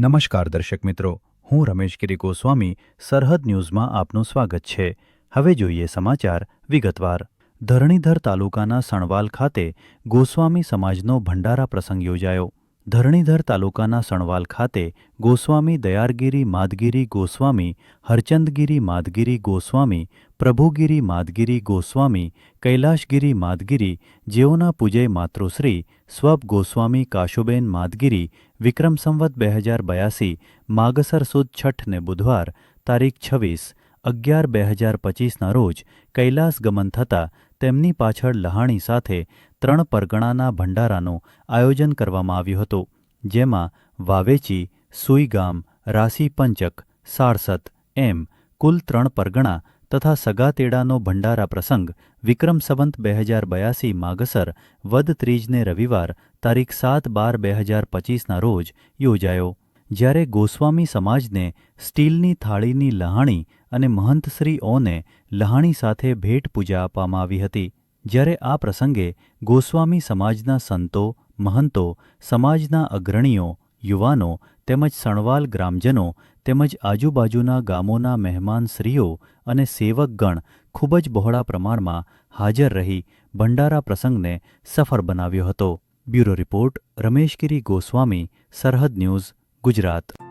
નમસ્કાર દર્શક મિત્રો, હું રમેશગીરી ગોસ્વામી, સરહદ ન્યૂઝમાં આપનું સ્વાગત છે. હવે જોઈએ સમાચાર વિગતવાર. ધરણીધર તાલુકાના સણવાલ ખાતે ગોસ્વામી સમાજનો ભંડારા પ્રસંગ યોજાયો. ધરણીધર તાલુકાના સણવાલ ખાતે ગોસ્વામી દયારગીરી માધગીરી ગોસ્વામી, હરચંદગીરી માધગીરી ગોસ્વામી, પ્રભુગીરી માધગીરી ગોસ્વામી, કૈલાશગીરી માધગીરી જેઓના પૂજય માતૃશ્રી સ્વપ ગોસ્વામી કાશુબેન માધગીરી વિક્રમ સંવત બે હજાર બયાસી, માગસર સુદ છઠને બુધવાર તારીખ છવ્વીસ અગિયાર બે હજાર પચીસના રોજ કૈલાસ ગમન થતાં તેમની પાછળ લહાણી સાથે ત્રણ પરગણાના ભંડારાનું આયોજન કરવામાં આવ્યું હતું, જેમાં વાવેચી, સુઈગામ રાસી પંચક સારસત એમ કુલ ત્રણ પરગણા તથા સગાતેડાનો ભંડારા પ્રસંગ વિક્રમ સંવંત બે હજાર બયાસી માગસર વદ ત્રીજને રવિવાર તારીખ સાત બાર બે હજાર પચીસના રોજ યોજાયો. જ્યારે ગોસ્વામી સમાજને સ્ટીલની થાળીની લહાણી અને મહંતશ્રીઓને લહાણી સાથે ભેટ પૂજા આપવામાં આવી હતી, જ્યારે આ પ્રસંગે ગોસ્વામી સમાજના સંતો, મહંતો, સમાજના અગ્રણીઓ, યુવાનો તેમજ સણવાલ ગ્રામજનો તેમજ આજુબાજુના ગામોના મહેમાનશ્રીઓ અને સેવકગણ ખૂબ જ બહોળા પ્રમાણમાં હાજર રહી ભંડારા પ્રસંગને સફળ બનાવ્યો હતો. બ્યુરો રિપોર્ટ, રમેશગીરી ગોસ્વામી, સરહદ ન્યૂઝ ગુજરાત.